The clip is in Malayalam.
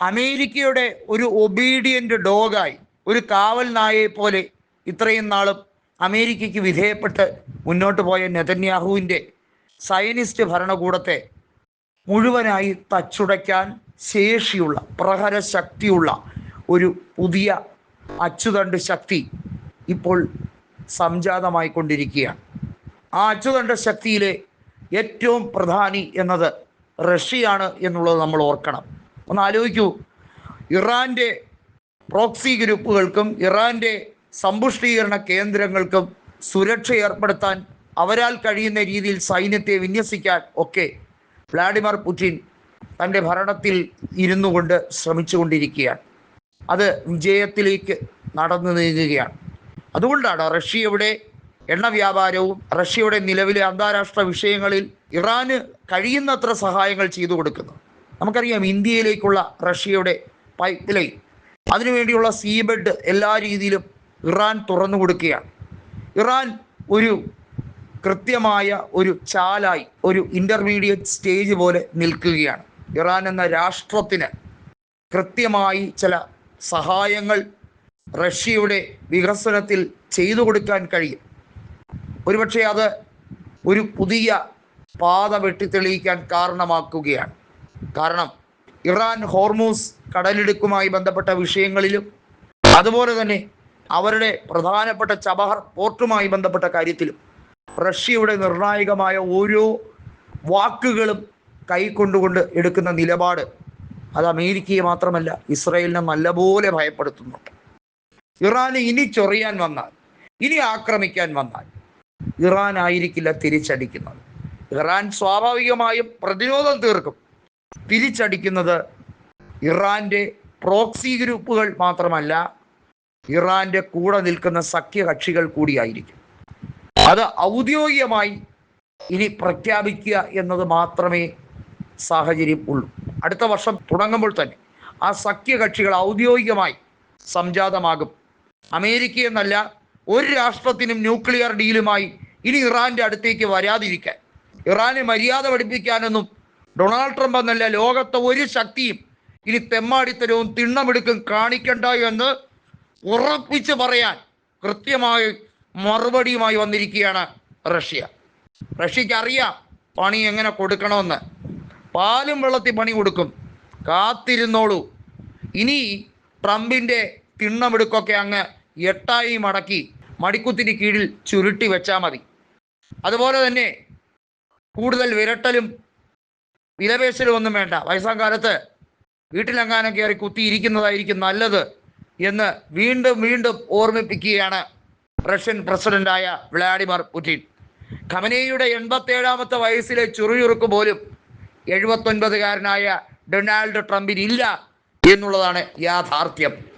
അമേരിക്കയുടെ ഒരു ഒബീഡിയന്റ് ഡോഗായി ഒരു കാവൽ നായയെ പോലെ ഇത്രയും നാളും അമേരിക്കയ്ക്ക് വിധേയപ്പെട്ട് മുന്നോട്ട് പോയ നെതന്യാഹുവിന്റെ സയനിസ്റ്റ് ഭരണകൂടത്തെ മുഴുവനായി തച്ചുടയ്ക്കാൻ ശേഷിയുള്ള പ്രഹരശക്തിയുള്ള ഒരു പുതിയ അച്ചുതണ്ട് ശക്തി ഇപ്പോൾ സംജാതമായി കൊണ്ടിരിക്കുകയാണ്. ആ അച്ചുതണ്ട് ശക്തിയിലെ ഏറ്റവും പ്രധാനി എന്നത് റഷ്യയാണ് എന്നുള്ളത് നമ്മൾ ഓർക്കണം. ഒന്ന് ആലോചിക്കൂ. ഇറാന്റെ പ്രോക്സി ഗ്രൂപ്പുകൾക്കും ഇറാന്റെ സമ്പുഷ്ടീകരണ കേന്ദ്രങ്ങൾക്കും സുരക്ഷ ഏർപ്പെടുത്താൻ അവരാൽ കഴിയുന്ന രീതിയിൽ സൈന്യത്തെ വിന്യസിക്കാൻ ഒക്കെ വ്ളാഡിമിർ പുടിൻ തന്റെ ഭരണത്തിൽ ഇരുന്നു കൊണ്ട് ശ്രമിച്ചുകൊണ്ടിരിക്കുകയാണ്. അത് വിജയത്തിലേക്ക് നടന്നു നീങ്ങുകയാണ്. അതുകൊണ്ടാണ് റഷ്യയുടെ എണ്ണ വ്യാപാരവും റഷ്യയുടെ നിലവിലെ അന്താരാഷ്ട്ര വിഷയങ്ങളിൽ ഇറാന് കഴിയുന്നത്ര സഹായങ്ങൾ ചെയ്തു കൊടുക്കുന്നത്. നമുക്കറിയാം ഇന്ത്യയിലേക്കുള്ള റഷ്യയുടെ പൈപ്പ് ലൈൻ അതിനുവേണ്ടിയുള്ള സീബെഡ് എല്ലാ രീതിയിലും ഇറാൻ തുറന്നു കൊടുക്കുകയാണ്. ഇറാൻ ഒരു കൃത്യമായ ഒരു ചാലായി ഒരു ഇന്റർമീഡിയറ്റ് സ്റ്റേജ് പോലെ നിൽക്കുകയാണ്. ഇറാൻ എന്ന രാഷ്ട്രത്തിന് കൃത്യമായി ചില സഹായങ്ങൾ റഷ്യയുടെ വികസനത്തിൽ ചെയ്തു കൊടുക്കാൻ കഴിയും. ഒരുപക്ഷെ അത് ഒരു പുതിയ പാത വെട്ടിത്തെളിയിക്കാൻ കാരണമാക്കുകയാണ്. കാരണം ഇറാൻ ഹോർമൂസ് കടലിടുക്കുമായി ബന്ധപ്പെട്ട വിഷയങ്ങളിലും അതുപോലെ തന്നെ അവരുടെ പ്രധാനപ്പെട്ട ചബഹർ പോർട്ടുമായി ബന്ധപ്പെട്ട കാര്യത്തിലും റഷ്യയുടെ നിർണായകമായ ഓരോ വാക്കുകളും കൈക്കൊണ്ടുകൊണ്ട് എടുക്കുന്ന നിലപാട് അത് അമേരിക്കയെ മാത്രമല്ല ഇസ്രയേലിനെ നല്ലപോലെ ഭയപ്പെടുത്തുന്നുണ്ട് ഇറാന് ഇനി ചൊറിയാൻ വന്നാൽ ഇനി ആക്രമിക്കാൻ വന്നാൽ ഇറാൻ ആയിരിക്കില്ല തിരിച്ചടിക്കുന്നത്. ഇറാൻ സ്വാഭാവികമായും പ്രതിരോധം തീർക്കും. തിരിച്ചടിക്കുന്നത് ഇറാന്റെ പ്രോക്സി ഗ്രൂപ്പുകൾ മാത്രമല്ല ഇറാന്റെ കൂടെ നിൽക്കുന്ന സഖ്യകക്ഷികൾ കൂടിയായിരിക്കും. അത് ഔദ്യോഗികമായി ഇനി പ്രഖ്യാപിക്കുക എന്നത് മാത്രമേ സാഹചര്യം ഉള്ളൂ. അടുത്ത വർഷം തുടങ്ങുമ്പോൾ തന്നെ ആ സഖ്യകക്ഷികൾ ഔദ്യോഗികമായി സംജാതമാകും. അമേരിക്ക എന്നല്ല ഒരു രാഷ്ട്രത്തിനും ന്യൂക്ലിയർ ഡീലുമായി ഇനി ഇറാന്റെ അടുത്തേക്ക് വരാതിരിക്കാൻ ഇറാനെ മര്യാദ പഠിപ്പിക്കാനൊന്നും ഡൊണാൾഡ് ട്രംപ് എന്നല്ല ലോകത്തെ ഒരു ശക്തിയും ഇനി തെമ്മാടിത്തരവും തിണ്ണമെടുക്കും കാണിക്കണ്ട എന്ന് ഉറപ്പിച്ച് പറയാൻ കൃത്യമായി മറുപടിയുമായി വന്നിരിക്കുകയാണ് റഷ്യ. റഷ്യക്ക് അറിയാം പണി എങ്ങനെ കൊടുക്കണമെന്ന്. പാലും വെള്ളത്തിൽ പണി കൊടുക്കും. കാത്തിരുന്നോളൂ. ഇനി ട്രംപിന്റെ തിണ്ണമെടുക്കൊക്കെ അങ്ങ് എട്ടായി മടക്കി മടിക്കുത്തിന് കീഴിൽ ചുരുട്ടി വെച്ചാൽ മതി. അതുപോലെ തന്നെ കൂടുതൽ വിരട്ടലും വിലപേശലും ഒന്നും വേണ്ട. വയസ്സാം കാലത്ത് വീട്ടിലെങ്ങാനും കയറി കുത്തിയിരിക്കുന്നതായിരിക്കും നല്ലത് എന്ന് വീണ്ടും വീണ്ടും ഓർമ്മിപ്പിക്കുകയാണ് റഷ്യൻ പ്രസിഡന്റായ വ്ളാഡിമിർ പുടിൻ. ഖമനേയുടെ എൺപത്തേഴാമത്തെ വയസ്സിലെ ചുറിയുറുക്ക് പോലും എഴുപത്തൊൻപതുകാരനായ ഡൊണാൾഡ് ട്രംപിനില്ല എന്നുള്ളതാണ് യാഥാർത്ഥ്യം.